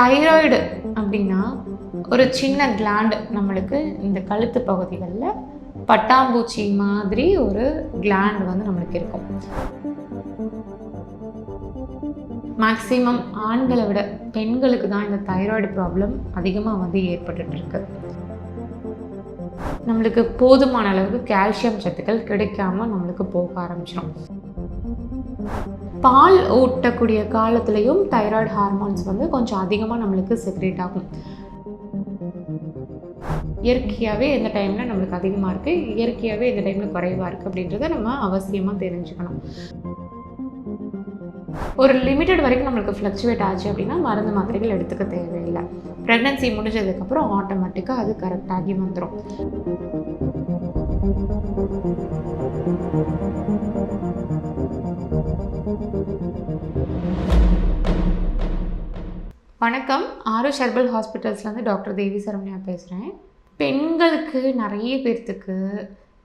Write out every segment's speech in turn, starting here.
Thyroid அப்படின்னா ஒரு சின்ன கிளாண்டு நம்மளுக்கு இந்த கழுத்து பகுதிகளில் பட்டாம்பூச்சி மாதிரி ஒரு கிளாண்ட் வந்து நம்மளுக்கு இருக்கும். மேக்ஸிமம் ஆண்களை விட பெண்களுக்கு தான் இந்த தைராய்டு ப்ராப்ளம் அதிகமாக வந்து ஏற்பட்டுட்டு இருக்கு. நம்மளுக்கு போதுமான அளவுக்கு கால்சியம் சத்துக்கள் கிடைக்காம நம்மளுக்கு போக ஆரம்பிச்சிடும் பால் ஊட்டக்கூடிய காலத்துலேயும் தைராய்டு ஹார்மோன்ஸ் வந்து கொஞ்சம் அதிகமாக நம்மளுக்கு செக்ரேட் ஆகும். இயற்கையாகவே எந்த டைமில் நம்மளுக்கு அதிகமாக இருக்குது இயற்கையாகவே இந்த டைமில் குறைவாக இருக்குது அப்படின்றத நம்ம அவசியமாக தெரிஞ்சுக்கணும். ஒரு லிமிட்டட் வரைக்கும் நம்மளுக்கு ஃப்ளக்சுவேட் ஆச்சு அப்படின்னா மருந்து மாத்திரைகள் எடுத்துக்க தேவையில்லை. ப்ரெக்னன்சி முடிஞ்சதுக்கப்புறம் ஆட்டோமேட்டிக்காக அது கரெக்டாகி வந்துடும் வணக்கம். ஆறு ஷர்பல் ஹாஸ்பிட்டல்ஸ்லேருந்து டாக்டர் தேவி சரவணியா பேசுகிறேன் பெண்களுக்கு நிறைய பேர்த்துக்கு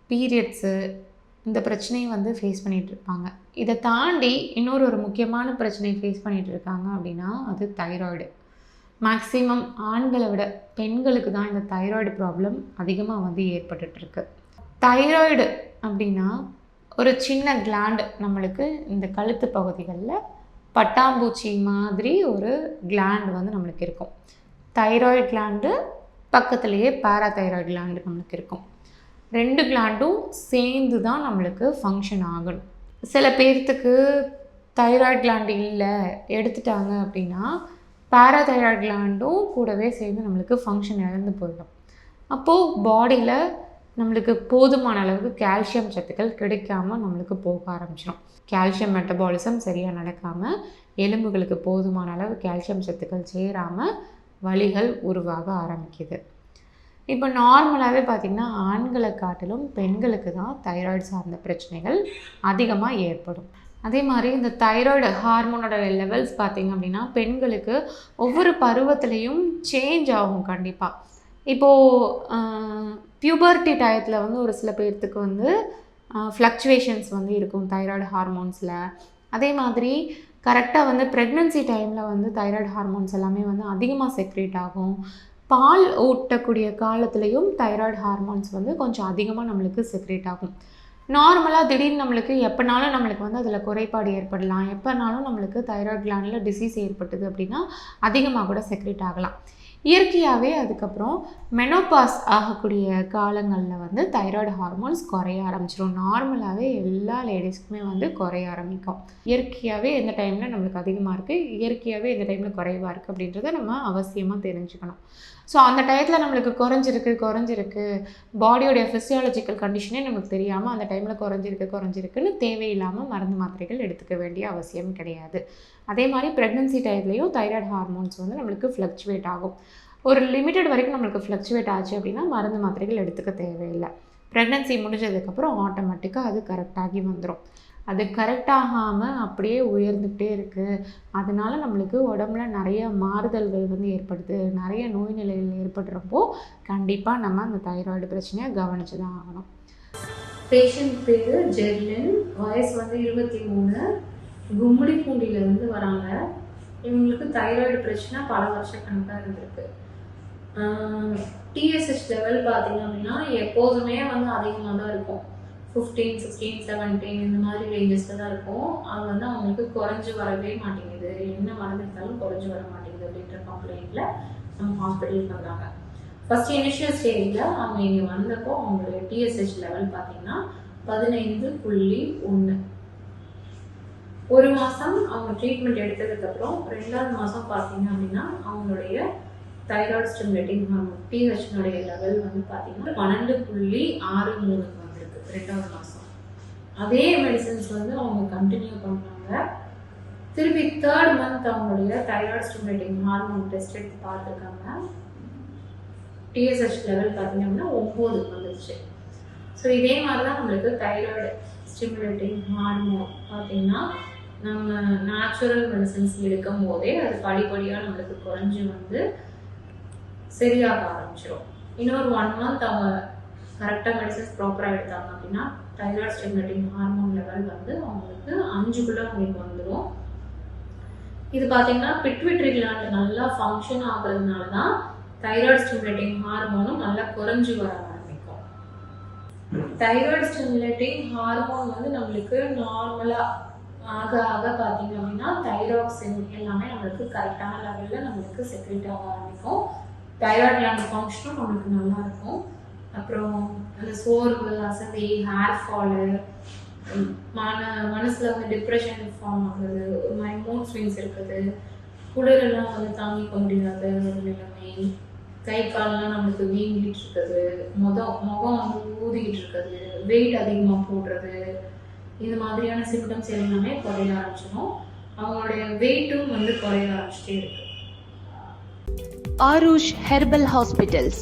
பீரியட்ஸு இந்த பிரச்சனையை வந்து ஃபேஸ் பண்ணிகிட்டு இருப்பாங்க. இதை தாண்டி இன்னொரு ஒரு முக்கியமான பிரச்சனையை ஃபேஸ் பண்ணிகிட்டு இருக்காங்க அப்படின்னா அது தைராய்டு மேக்ஸிமம் ஆண்களை விட பெண்களுக்கு தான் இந்த தைராய்டு ப்ராப்ளம் அதிகமாக வந்து ஏற்பட்டுட்ருக்கு தைராய்டு அப்படின்னா ஒரு சின்ன கிளாண்டு நம்மளுக்கு இந்த கழுத்து பகுதிகளில் பட்டாம்பூச்சி மாதிரி ஒரு கிளாண்டு வந்து நம்மளுக்கு இருக்கும். தைராய்டு கிளாண்டு பக்கத்துலேயே பேராதைராய்டு கிளாண்டு நம்மளுக்கு இருக்கும். ரெண்டு கிளாண்டும் சேர்ந்து தான் நம்மளுக்கு ஃபங்க்ஷன் ஆகணும். சில பேர்த்துக்கு தைராய்டு கிளாண்டு இல்லை எடுத்துட்டாங்க அப்படின்னா பேராதைராய்டு கிளாண்டும் கூடவே சேர்ந்து நம்மளுக்கு ஃபங்க்ஷன் இழந்து போயிடும். அப்போது பாடியில் நம்மளுக்கு போதுமான அளவுக்கு கால்சியம் சத்துக்கள் கிடைக்காம நம்மளுக்கு போக ஆரம்பிச்சிடும் கால்சியம் மெட்டபாலிசம் சரியாக நடக்காமல் எலும்புகளுக்கு போதுமான அளவு கால்சியம் சத்துக்கள் சேராமல் வலிகள் உருவாக ஆரம்பிக்குது. இப்போ நார்மலாகவே பார்த்திங்கன்னா ஆண்களை காட்டிலும் பெண்களுக்கு தான் தைராய்டு சார்ந்த பிரச்சனைகள் அதிகமாக ஏற்படும். அதே மாதிரி இந்த தைராய்டு ஹார்மோனோட லெவல்ஸ் பார்த்திங்க அப்படின்னா பெண்களுக்கு ஒவ்வொரு பருவத்துலேயும் சேஞ்ச் ஆகும் கண்டிப்பாக இப்போது பியூபர்ட்டி டயத்தில் வந்து ஒரு சில பேர்த்துக்கு வந்து ஃப்ளக்சுவேஷன்ஸ் வந்து இருக்கும் தைராய்டு ஹார்மோன்ஸில் அதே மாதிரி கரெக்டாக வந்து ப்ரெக்னென்சி டைமில் வந்து தைராய்டு ஹார்மோன்ஸ் எல்லாமே வந்து அதிகமாக செக்ரேட் ஆகும். பால் ஊட்டக்கூடிய காலத்துலேயும் தைராய்டு ஹார்மோன்ஸ் வந்து கொஞ்சம் அதிகமாக நம்மளுக்கு செக்ரேட் ஆகும். நார்மலாக திடீர்னு நம்மளுக்கு எப்போனாலும் நம்மளுக்கு வந்து அதில் குறைபாடு ஏற்படலாம். எப்போனாலும் நம்மளுக்கு தைராய்டு கிளாண்டில் டிசீஸ் ஏற்பட்டது அப்படின்னா அதிகமாக கூட செக்ரேட் ஆகலாம். இயற்கையாகவே அதுக்கப்புறம் மெனோபாஸ் ஆகக்கூடிய காலங்களில் வந்து தைராய்டு ஹார்மோன்ஸ் குறைய ஆரம்பிச்சிடும் நார்மலாகவே எல்லா லேடிஸ்க்குமே வந்து குறைய ஆரம்பிக்கும். இயற்கையாகவே எந்த டைமில் நம்மளுக்கு அதிகமாக இருக்குது இயற்கையாகவே எந்த டைமில் குறைவாக இருக்குது அப்படின்றத நம்ம அவசியமாக தெரிஞ்சுக்கணும். ஸோ அந்த டயத்தில் நம்மளுக்கு குறைஞ்சிருக்கு குறைஞ்சிருக்கு. பாடியோடைய ஃபிசியாலஜிக்கல் கண்டிஷனே நமக்கு தெரியாமல் அந்த டைமில் குறைஞ்சிருக்கு குறைஞ்சிருக்குன்னு தேவையில்லாமல் மருந்து மாத்திரைகள் எடுத்துக்க வேண்டிய அவசியம் கிடையாது. அதே மாதிரி ப்ரெக்னென்சி டயத்துலேயும் தைராய்டு ஹார்மோன்ஸ் வந்து நம்மளுக்கு ஃப்ளக்சுவேட் ஆகும். ஒரு லிமிட்டட் வரைக்கும் நம்மளுக்கு ஃப்ளக்சுவேட் ஆச்சு அப்படின்னா மருந்து மாத்திரைகள் எடுத்துக்க தேவையில்லை. ப்ரெக்னென்சி முடிஞ்சதுக்கப்புறம் ஆட்டோமேட்டிக்காக அது கரெக்டாகி வந்துடும் அது கரெக்டாகாமல் அப்படியே உயர்ந்துக்கிட்டே இருக்குது அதனால் நம்மளுக்கு உடம்புல நிறைய மாறுதல்கள் வந்து ஏற்படுது. நிறைய நோய் நிலைகள் ஏற்படுறப்போ கண்டிப்பாக நம்ம அந்த தைராய்டு பிரச்சனையை கவனித்து தான் ஆகணும். பேஷண்ட் பேர் ஜெர்லின். வயசு வந்து இருபத்தி மூணு. கும்மிடி பூண்டியிலேருந்து வராங்க. இவங்களுக்கு தைராய்டு பிரச்சனை பல வருஷ கணக்காக இருந்திருக்கு. டிஎஸ்ஹெச் லெவல் பார்த்தீங்க அப்படின்னா எப்போதுமே வந்து அதிகமாக தான் இருக்கும். ஃபிஃப்டீன் சிக்ஸ்டீன் செவன்டீன் இந்த மாதிரி ரேஞ்சஸில் தான் இருக்கும். அது வந்து அவங்களுக்கு குறைஞ்சி வரவே மாட்டேங்குது. என்ன மருந்து எடுத்தாலும் குறைஞ்சி வர மாட்டேங்குது அப்படின்ற கம்ப்ளைண்ட்டில் நம்ம ஹாஸ்பிட்டலுக்கு வந்தாங்க. ஃபர்ஸ்ட் இனிஷியல் ஸ்டேஜில் அவங்க இங்கே வந்தப்போ அவங்களுடைய டிஎஸ்ஹெச் லெவல் பார்த்தீங்கன்னா பதினைந்து புள்ளி ஒன்று ஒரு மாதம் அவங்க ட்ரீட்மெண்ட் எடுத்ததுக்கப்புறம் ரெண்டாவது மாதம் பார்த்தீங்க அப்படின்னா அவங்களுடைய தைராய்டு ஸ்டிமுலேட்டிங் ஹார்மோன் டிஹெச்னுடைய லெவல் வந்து பார்த்தீங்கன்னா பன்னெண்டு புள்ளி ஆறு மூணு ரெண்டாவது மாதம் அதே மெடிசன்ஸ் வந்து அவங்க கண்டினியூ பண்ணுறாங்க திருப்பி தேர்ட் மந்த் அவங்களுடைய தைராய்டு ஸ்டிமுலேட்டிங் ஹார்மோன் டெஸ்ட் எடுத்து பார்த்துருக்காங்க. டிஎஸ்ஹெச் லெவல் பார்த்தீங்க அப்படின்னா ஒம்பது வந்துச்சு ஸோ இதே மாதிரி தான் நம்மளுக்கு தைராய்டு ஸ்டிமுலேட்டிங் ஹார்மோன் பார்த்தீங்கன்னா நம்ம நேச்சுரல் மெடிசன்ஸ் எடுக்கும் போதே அது படிப்படியாக நம்மளுக்கு குறைஞ்சி வந்து சரியாக ஆரம்பிச்சிடும் இன்னொரு ஒன் மந்த் அவங்க கரெக்டாக மெடிசன்ஸ் ப்ராப்பராக எடுத்தாங்க அப்படின்னா தைராய்டு ஸ்டிமுலேட்டிங் ஹார்மோன் லெவல் வந்து அவங்களுக்கு அஞ்சுக்குள்ளே அவங்களுக்கு வந்துடும் இது பார்த்தீங்கன்னா பிட்விட்ரி கிளாண்ட் நல்லா ஃபங்க்ஷன் ஆகுறதுனால தான் தைராய்டு ஸ்டிமுலேட்டிங் ஹார்மோனும் நல்லா குறைஞ்சு வர ஆரம்பிக்கும். தைராய்டு ஸ்டிமுலேட்டிங் ஹார்மோன் வந்து நம்மளுக்கு நார்மலாக ஆக ஆக பார்த்தீங்க அப்படின்னா தைராக்சின் எல்லாமே நம்மளுக்கு கரெக்டான லெவலில் நம்மளுக்கு செக்ரேட் ஆக ஆரம்பிக்கும். தைராய்டு கிளாண்ட் ஃபங்க்ஷனும் நம்மளுக்கு நல்லா இருக்கும். அப்புறம் அந்த சோர்வு அசதி ஹேர் ஃபாலு மன மனசில் வந்து டிப்ரெஷன் ஃபார்ம் ஆகுது ஒரு மாதிரி மூட் ஸ்விங்ஸ் இருக்குது. குளிரெல்லாம் வந்து தாங்கிக்க முடியாத ஒரு நிலைமை. கை கால்லாம் நம்மளுக்கு வீங்கிட்டு இருக்குது. முகம் முகம் வந்து ஊதிக்கிட்டு இருக்குது. வெயிட் அதிகமாக போடுறது. இது மாதிரியான சிம்டம்ஸ் எல்லாமே குறைய ஆரம்பிச்சிடும் அவங்களுடைய வெயிட்டும் வந்து குறைய ஆரம்பிச்சிட்டே இருக்கு. Aarush herbal hospitals.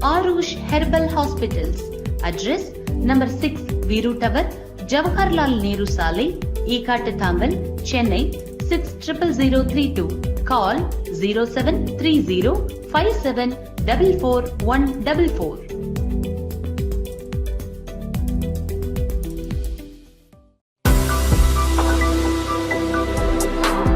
Arush Herbal Hospitals. Address number 6 Viru Tower, Jawaharlal Nehru Sale, Ekattatangal, Chennai 600032. Call 0730 57 44144.